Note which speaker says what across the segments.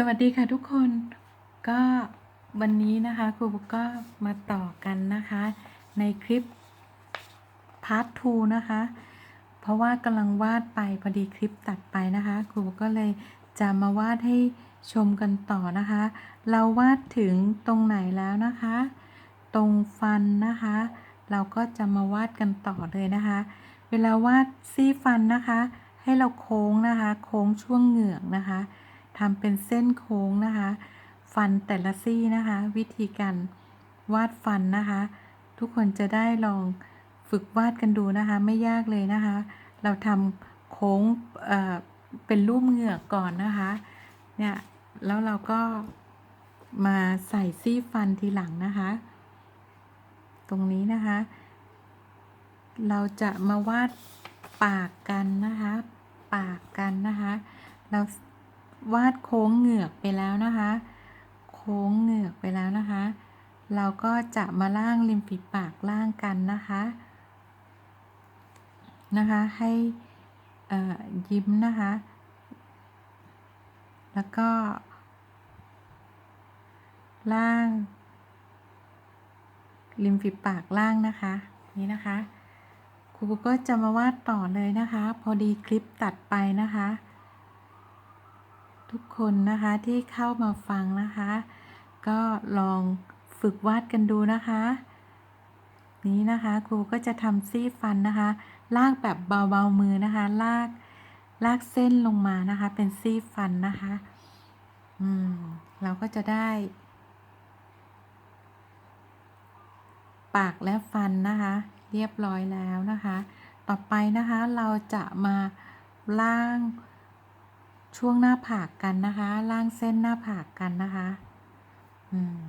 Speaker 1: สวัสดีค่ะทุกคนก็วันนี้นะคะครูก็มาต่อกันนะคะ ในคลิปพาร์ท2นะคะ เพราะว่ากำลังวาดไปพอดีคลิปตัดไปนะคะครูก็เลยจะมาวาดให้ชมกันต่อนะคะ เราวาดถึงตรงไหนแล้วนะคะ ตรงฟันนะคะ เราก็จะมาวาดกันต่อเลยนะคะ เวลาวาดซี่ฟันนะคะ ให้เราโค้งนะคะ โค้งช่วงเหงือกนะคะ ทำเป็นเส้นโค้งนะคะ ฟันแต่ละซี่นะคะ วิธีการวาดฟันนะคะ ทุกคนจะได้ลองฝึกวาดกันดูนะคะ ไม่ยากเลยนะคะ เราทำโค้งเเป็นรูปเหงือกก่อนนะคะ เนี่ย แล้วเราก็มาใส่ซี่ฟันทีหลังนะคะ ตรงนี้นะคะ เราจะมาวาดปากกันนะคะ ปากกันนะคะ เรา วาดโค้งเหงือกไปแล้วนะคะ โค้งเหงือกไปแล้วนะคะ เราก็จะมาล่างริมฝีปากล่างกันนะคะนะคะ ให้ยิ้มนะคะ แล้วก็ ล่าง ริมฝีปากล่างนะคะ นี่นะคะครูก็จะมาวาดต่อเลยนะคะ พอดีคลิปตัดไปนะคะ ทุกคนนะคะที่เข้ามาฟังนะคะ ก็ลองฝึกวาดกันดูนะคะ นี้นะคะครูก็จะทำซี่ฟันนะคะลากแบบเบาๆมือนะคะลากลากเส้นลงมานะคะ เป็นซี่ฟันนะคะ อืม เราก็จะได้ ปากและฟันนะคะ เรียบร้อยแล้วนะคะ ต่อไปนะคะเราจะมาล่าง ช่วงหน้าผากกันนะคะ ล่างเส้นหน้าผากกันนะคะอืม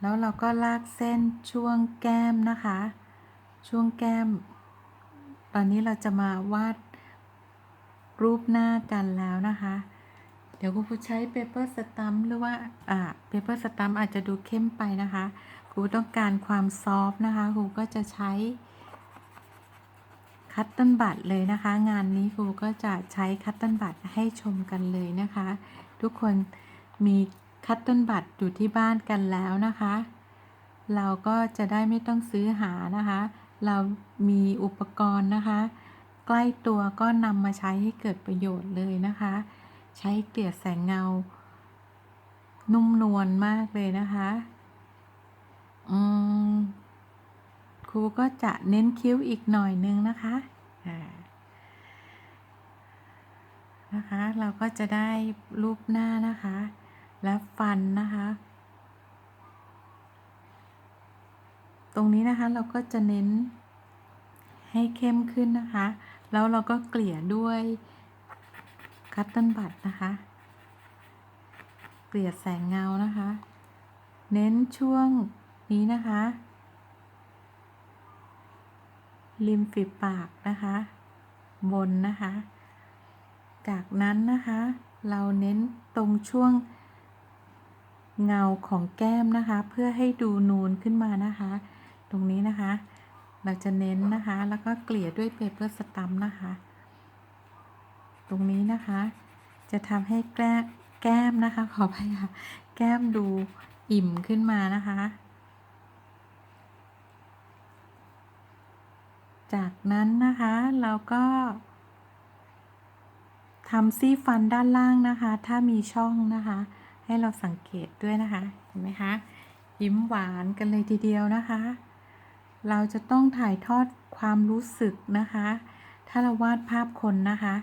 Speaker 1: แล้วเราก็ลากเส้นช่วงแก้มนะคะ ช่วงแก้ม ตอนนี้เราจะมาวาดรูปหน้ากันแล้วนะคะ เดี๋ยวครูใช้เปเปอร์สตัมหรือว่าอ่าเปเปอร์สตัมอาจจะดูเข้มไปนะคะครูต้องการความซอฟนะคะครูก็จะใช้ คัตเติลบัตเลยนะคะ งานนี้ครูก็จะใช้คัตเติลบัตให้ชมกันเลยนะคะ ทุกคนมีคัตเติลบัตอยู่ที่บ้านกันแล้วนะคะ เราก็จะได้ไม่ต้องซื้อหานะคะ เรามีอุปกรณ์นะคะ ใกล้ตัวก็นำมาใช้ให้เกิดประโยชน์เลยนะคะ ใช้เกลี่ยแสงเงา นุ่มนวลมากเลยนะคะอืมค รูก็จะเน้นคิ้วอีกหน่อยนึงนะคะนะคะ เราก็จะได้รูปหน้านะคะ และฟันนะคะ ตรงนี้นะคะเราก็จะเน้นให้เข้มขึ้นนะคะ แล้วเราก็เกลี่ยด้วยคัตเติลบัตนะคะ เกลี่ยแสงเงานะคะ เน้นช่วงนี้นะคะ ริมฝีปากนะคะ บนนะคะ จากนั้นนะคะ เราเน้นตรงช่วงเงาของแก้มนะคะ เพื่อให้ดูนูนขึ้นมานะคะ ตรงนี้นะคะ เราจะเน้นนะคะ แล้วก็เกลี่ยด้วยเปเปอร์สตัมนะคะ ตรงนี้นะคะ จะทำให้แก้แก้มนะคะ ขอพยาแก้มดูอิ่มขึ้นมานะคะ จากนั้นนะคะเราก็ทำซี่ฟันด้านล่างนะคะ ถ้ามีช่องนะคะ ให้เราสังเกตด้วยนะคะ เห็นไหมคะ ยิ้มหวานกันเลยทีเดียวนะคะ เราจะต้องถ่ายทอดความรู้สึกนะคะ ถ้าเราวาดภาพคนนะคะ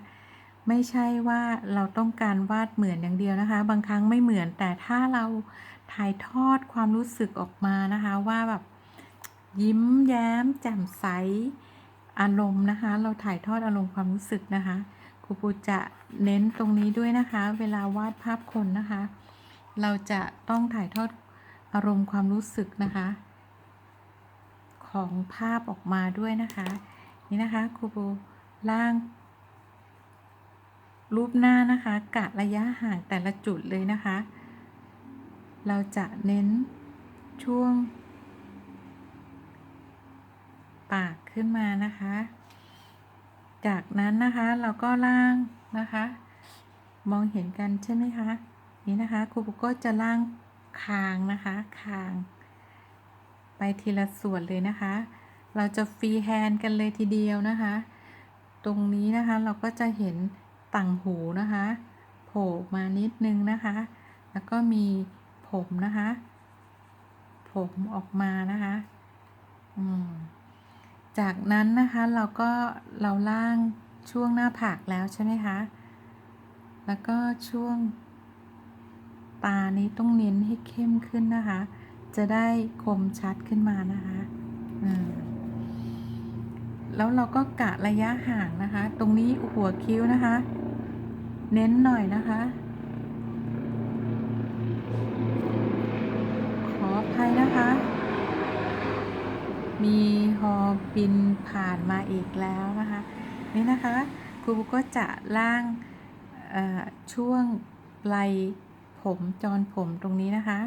Speaker 1: ไม่ใช่ว่าเราต้องการวาดเหมือนอย่างเดียวนะคะ บางครั้งไม่เหมือน แต่ถ้าเราถ่ายทอดความรู้สึกออกมานะคะ ว่าแบบยิ้มแย้มแจ่มใส อารมณ์นะคะ เราถ่ายทอดอารมณ์ความรู้สึกนะคะ ครูปูจะเน้นตรงนี้ด้วยนะคะ เวลาวาดภาพคนนะคะ เราจะต้องถ่ายทอดอารมณ์ความรู้สึกนะคะ ของภาพออกมาด้วยนะคะ นี่นะคะครูปูล่าง รูปหน้านะคะกะระยะห่างแต่ละจุดเลยนะคะ เราจะเน้นช่วง ปากขึ้นมานะคะ จากนั้นนะคะเราก็ล่างนะคะ มองเห็นกันใช่ไหมคะนี่นะคะครูปุกก็จะล่างคางนะคะคาง ไปทีละส่วนเลยนะคะ เราจะฟรีแฮนด์กันเลยทีเดียวนะคะ ตรงนี้นะคะเราก็จะเห็นต่างหูนะคะโผล่มานิดนึงนะคะ แล้วก็มีผมนะคะ ผมออกมานะคะ อืม จากนั้นนะคะเราก็เราล่างช่วงหน้าผากแล้วใช่ไหมคะ แล้วก็ช่วง ตานี้ต้องเน้นให้เข้มขึ้นนะคะ จะได้คมชัดขึ้นมานะคะแล้วเราก็กะระยะห่างนะคะ ตรงนี้หัวคิ้วนะคะ เน้นหน่อยนะคะ ขออภัยนะคะ มีฮอบินผ่านมาอีกแล้วนะคะ นี่นะคะครูก็จะล่างช่วงไหลผมจรผมตรงนี้นะคะ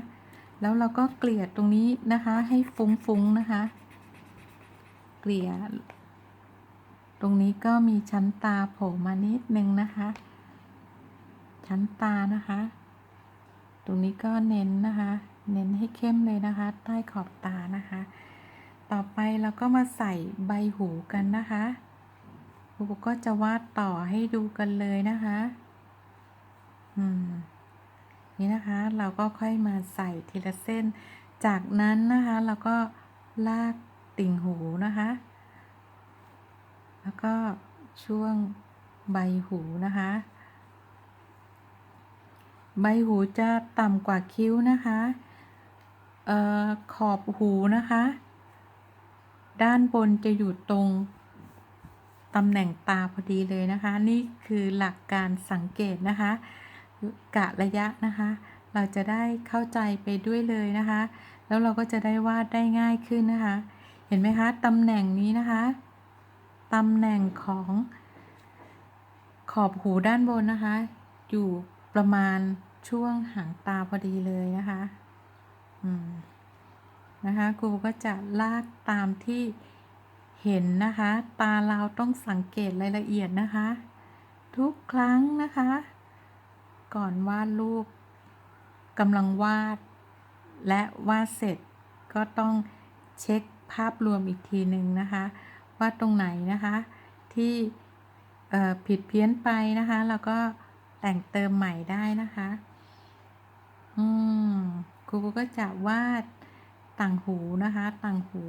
Speaker 1: แล้วเราก็เกลี่ยตรงนี้นะคะให้ฟุ้งๆนะคะ เกลี่ย ตรงนี้ก็มีชั้นตาโผล่มานิดนึงนะคะ ชั้นตานะคะ ตรงนี้ก็เน้นนะคะ เน้นให้เข้มเลยนะคะ ใต้ขอบตานะคะ ต่อไปเราก็มาใส่ใบหูกันนะคะครูก็จะวาดต่อให้ดูกันเลยนะคะ อืม นี่นะคะ เราก็ค่อยมาใส่ทีละเส้น จากนั้นนะคะ เราก็ลากติ่งหูนะคะ แล้วก็ช่วงใบหูนะคะ ใบหูจะต่ำกว่าคิ้วนะคะ เอ่อขอบหูนะคะ ด้านบนจะอยู่ตรงตำแหน่งตาพอดีเลยนะคะ นี่คือหลักการสังเกตนะคะ กะระยะนะคะ เราจะได้เข้าใจไปด้วยเลยนะคะ แล้วเราก็จะได้วาดได้ง่ายขึ้นนะคะ เห็นไหมคะตำแหน่งนี้นะคะตำแหน่งของขอบหูด้านบนนะคะ อยู่ประมาณช่วงหางตาพอดีเลยนะคะ อืม นะคะครูก็จะลากตามที่เห็นนะคะ ตาเราต้องสังเกตรายละเอียดนะคะ ทุกครั้งนะคะ ก่อนวาดรูปกำลังวาด และวาดเสร็จก็ต้องเช็คภาพรวมอีกทีหนึ่งนะคะ ว่าตรงไหนนะคะ ที่ผิดเพี้ยนไปนะคะเราก็แต่งเติมใหม่ได้นะคะ อืมครูก็จะวาด ต่างหูนะคะ ต่างหู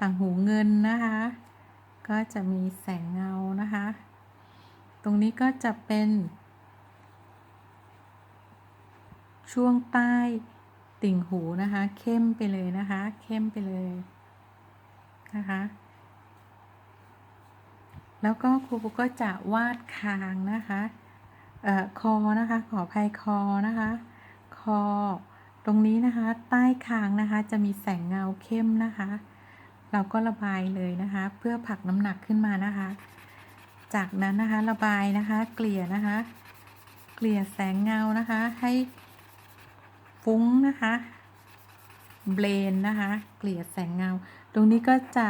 Speaker 1: ต่างหูเงินนะคะ ก็จะมีแสงเงานะคะ ตรงนี้ก็จะเป็น ช่วงใต้ติ่งหูนะคะ เข้มไปเลยนะคะ เข้มไปเลยนะคะ แล้วก็ครูก็จะวาดคางนะคะ เอ่อ คอนะคะ ขออภัยคอนะคะ คอ ตรงนี้นะคะใต้คางนะคะจะมีแสงเงาเข้มนะคะ เราก็ระบายเลยนะคะ เพื่อผลักน้ำหนักขึ้นมานะคะ จากนั้นนะคะระบายนะคะเกลี่ยนะคะ เกลี่ยแสงเงานะคะให้ฟุ้งนะคะเบลนนะคะ เกลี่ยแสงเงา ตรงนี้ก็จะ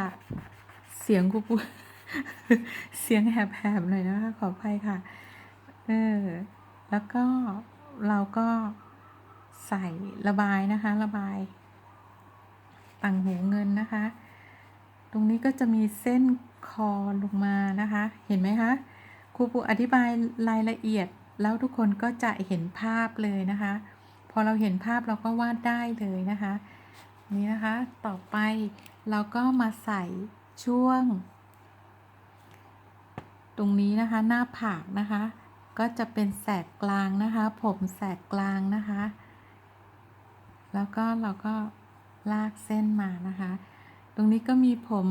Speaker 1: เสียงกูปูเสียงแหบๆหน่อยนะคะขออภัยค่ะเออแล้วก็เราก็ ใส่ระบายนะคะ ระบาย ต่างหูเงินนะคะ ตรงนี้ก็จะมีเส้นคอลงมานะคะ เห็นไหมคะครูปูอธิบายรายละเอียดแล้วทุกคนก็จะเห็นภาพเลยนะคะ พอเราเห็นภาพเราก็วาดได้เลยนะคะ นี่นะคะ ต่อไปเราก็มาใส่ช่วง ตรงนี้นะคะหน้าผากนะคะ ก็จะเป็นแสกกลางนะคะ ผมแสกกลางนะคะ แล้วก็เราก็ลากเส้นมานะคะ ตรงนี้ก็มีผม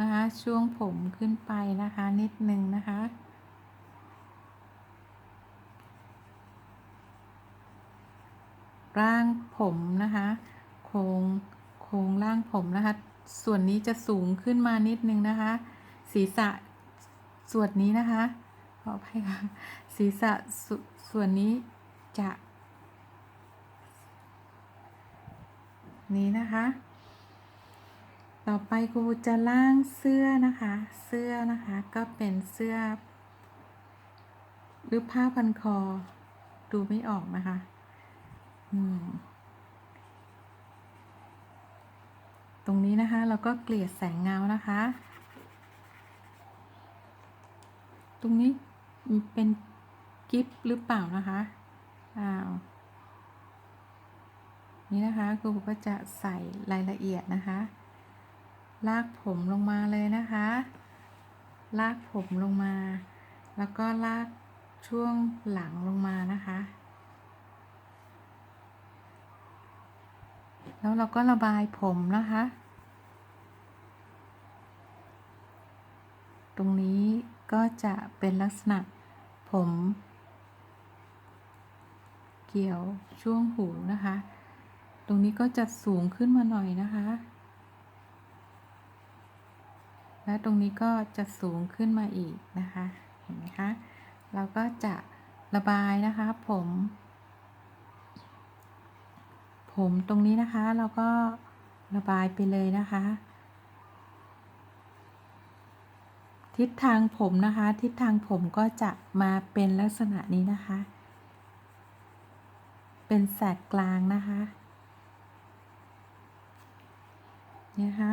Speaker 1: นะคะช่วงผมขึ้นไปนะคะนิดนึงนะคะ ร่างผมนะคะโครงโครงร่างผมนะคะ ส่วนนี้จะสูงขึ้นมานิดนึงนะคะ ศีรษะส่วนนี้นะคะขออภัยค่ะศีรษะสส่วนนี้จะ นี้นะคะ ต่อไปครูจะล่างเสื้อนะคะ เสื้อนะคะก็เป็นเสื้อ หรือผ้าพันคอ ดูไม่ออกนะคะ อืมตรงนี้นะคะเราก็เกลี่ยแสงเงานะคะ ตรงนี้เป็นกิฟหรือเปล่านะคะ อ้าว นี่นะคะครูก็จะใส่รายละเอียดนะคะ ลากผมลงมาเลยนะคะ ลากผมลงมา แล้วก็ลากช่วงหลังลงมานะคะ แล้วเราก็ระบายผมนะคะ ตรงนี้ก็จะเป็นลักษณะผม เกี่ยวช่วงหูนะคะ ตรงนี้ก็จะสูงขึ้นมาหน่อยนะคะ และตรงนี้ก็จะสูงขึ้นมาอีกนะคะ เห็นไหมคะ เราก็จะระบายนะคะผม ผมตรงนี้นะคะเราก็ระบายไปเลยนะคะ ทิศทางผมนะคะ ทิศทางผมก็จะมาเป็นลักษณะนี้นะคะ เป็นแสกกลางนะคะเนี่ยนะคะ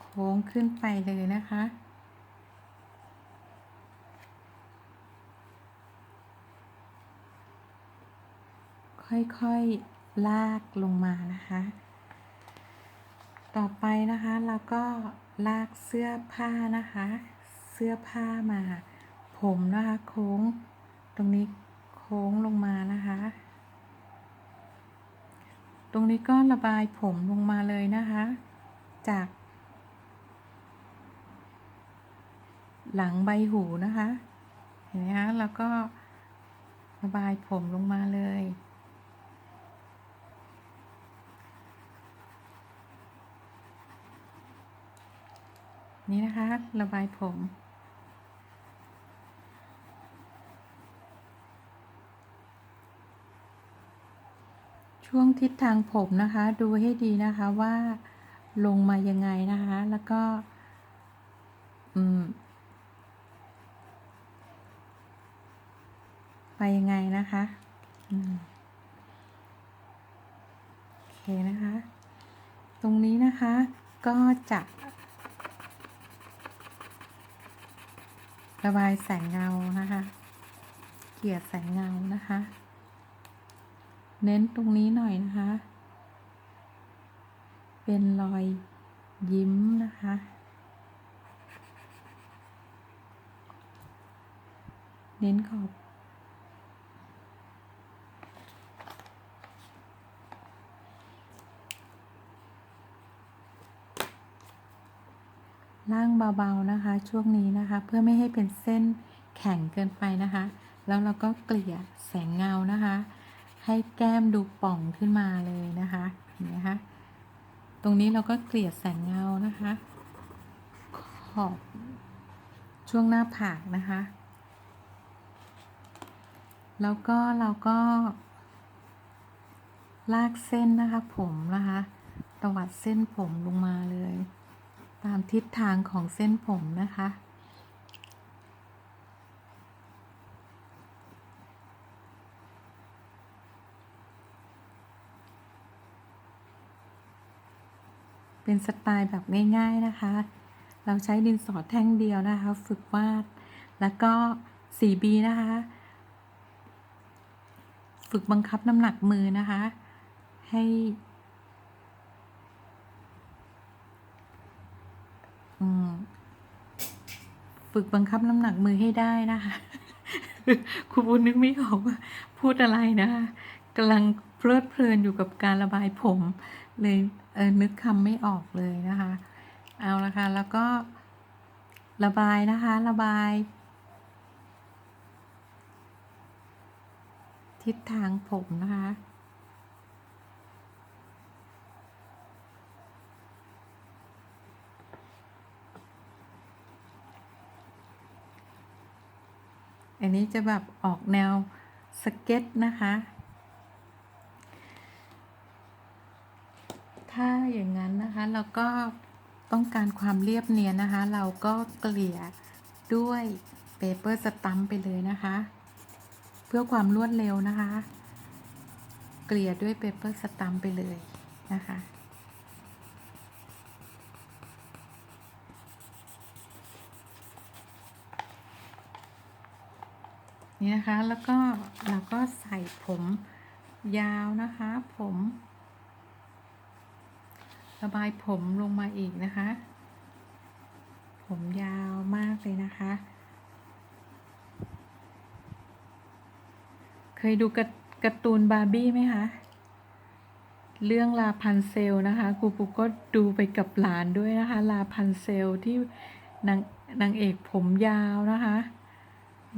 Speaker 1: โค้งขึ้นไปเลยนะคะค่อยๆ ลากลงมานะคะ ต่อไปนะคะเราก็ลากเสื้อผ้านะคะ เสื้อผ้ามา ผมนะคะโค้งตรงนี้ ค้งลงมานะคะ ตรงนี้ก็ระบายผมลงมาเลยนะคะ จาก หลังใบหูนะคะ เห็นไหมคะ แล้วก็ระบายผมลงมาเลยนี่นะคะ ระบายผม ช่วงทิศทางผมนะคะ ดูให้ดีนะคะว่าลงมายังไงนะคะ แล้วก็ไปยังไงนะคะโอเคนะคะ ตรงนี้นะคะก็จะระบายแสงเงานะคะ เกลี่ยแสงเงานะคะ เน้นตรงนี้หน่อยนะคะ เป็นรอยยิ้มนะคะ เน้นขอบล่างเบาๆนะคะ ช่วงนี้นะคะ เพื่อไม่ให้เป็นเส้นแข็งเกินไปนะคะ แล้วเราก็เกลี่ยแสงเงานะคะ ให้แก้มดูป่องขึ้นมาเลยนะคะเห็นไหมคะตรงนี้เราก็เกลี่ยแสงเงานะคะ ขอบช่วงหน้าผากนะคะ แล้วก็เราก็ ลากเส้นนะคะ ผมนะคะตวัดเส้นผมลงมาเลย ตามทิศทางของเส้นผมนะคะ เป็นสไตล์แบบง่ายๆนะคะ เราใช้ดินสอแท่งเดียวนะคะ ฝึกวาด แล้วก็ 4B นะคะ ฝึกบังคับน้ำหนักมือนะคะ ให้ฝึกบังคับน้ำหนักมือให้ได้นะคะครูบุญนึกไม่ออกว่าพูดอะไรนะคะกำลังเพลิดเพลินอยู่กับการระบายผม เลยเออนึกคำไม่ออกเลยนะคะ เอาละค่ะ แล้วก็ระบายนะคะ ระบาย ทิศทางผมนะคะอันนี้จะแบบออกแนวสเก็ตนะคะ ถ้าอย่างนั้นนะคะแล้วก็ต้องการความเรียบเนียนนะคะ เราก็เกลี่ยด้วยเปเปอร์สตัมไปเลยนะคะ เพื่อความรวดเร็วนะคะ เกลี่ยด้วยเปเปอร์สตัมไปเลยนะคะนี่นะคะแล้วก็เราก็ใส่ผมยาวนะคะ ผม ระบายผมลงมาอีกนะคะ ผมยาวมากเลยนะคะ เคยดูการ,กร์ตูนบาร์บี้ไหมคะ เรื่องลาพันเซลนะคะครูปุกก็ดูไปกับหลานด้วยนะคะ ลาพันเซลที่นางนางเอกผมยาวนะคะ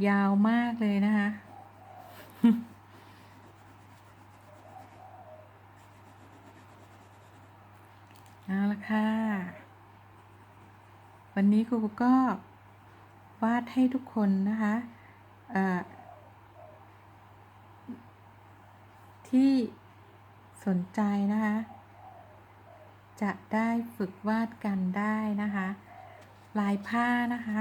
Speaker 1: ยาวมากเลยนะคะ เอาละค่ะ วันนี้ครูก็วาดให้ทุกคนนะคะที่สนใจนะคะ จะได้ฝึกวาดกันได้นะคะ ลายผ้านะคะ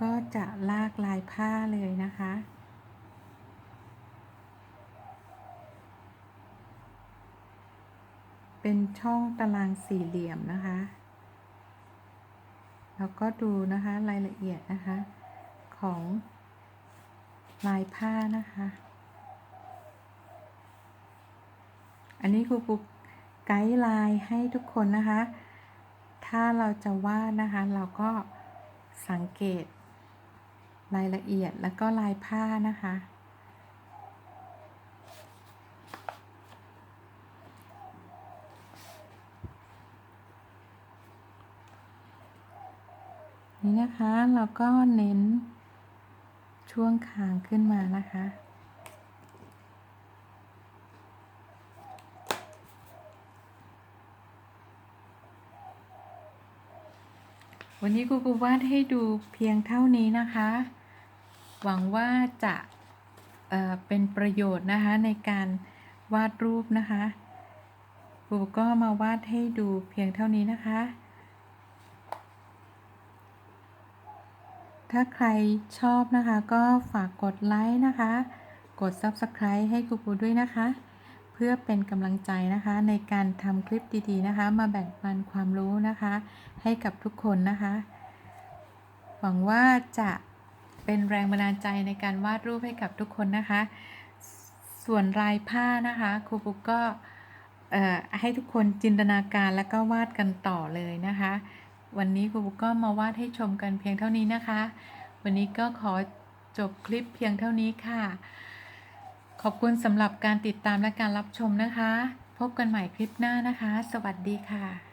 Speaker 1: ก็จะลากลายผ้าเลยนะคะ เป็นช่องตารางสี่เหลี่ยมนะคะ แล้วก็ดูนะคะรายละเอียดนะคะ ของลายผ้านะคะ อันนี้ครูปุ๊กไกด์ไลน์ให้ทุกคนนะคะ ถ้าเราจะวาดนะคะ เราก็สังเกตรายละเอียดแล้วก็ลายผ้านะคะ นี่นะคะ เราก็เน้นช่วงคางขึ้นมานะคะ วันนี้ครูครูวาดให้ดูเพียงเท่านี้นะคะ หวังว่าจะเเป็นประโยชน์นะคะในการวาดรูปนะคะครูก็มาวาดให้ดูเพียงเท่านี้นะคะ ถ้าใครชอบนะคะ ก็ฝากกดไลค์นะคะ กด Subscribe ให้ครูปูด้วยนะคะ เพื่อเป็นกำลังใจนะคะ ในการทำคลิปดีๆนะคะ มาแบ่งปันความรู้นะคะ ให้กับทุกคนนะคะ หวังว่าจะเป็นแรงบันดาลใจในการวาดรูปให้กับทุกคนนะคะ ส่วนลายผ้านะคะครูปุ๊กก็เอ่อให้ทุกคนจินตนาการแล้วก็วาดกันต่อเลยนะคะ วันนี้ครูบุ๊กก็มาวาดให้ชมกันเพียงเท่านี้นะคะ วันนี้ก็ขอจบคลิปเพียงเท่านี้ค่ะ ขอบคุณสำหรับการติดตามและการรับชมนะคะ พบกันใหม่คลิปหน้านะคะ สวัสดีค่ะ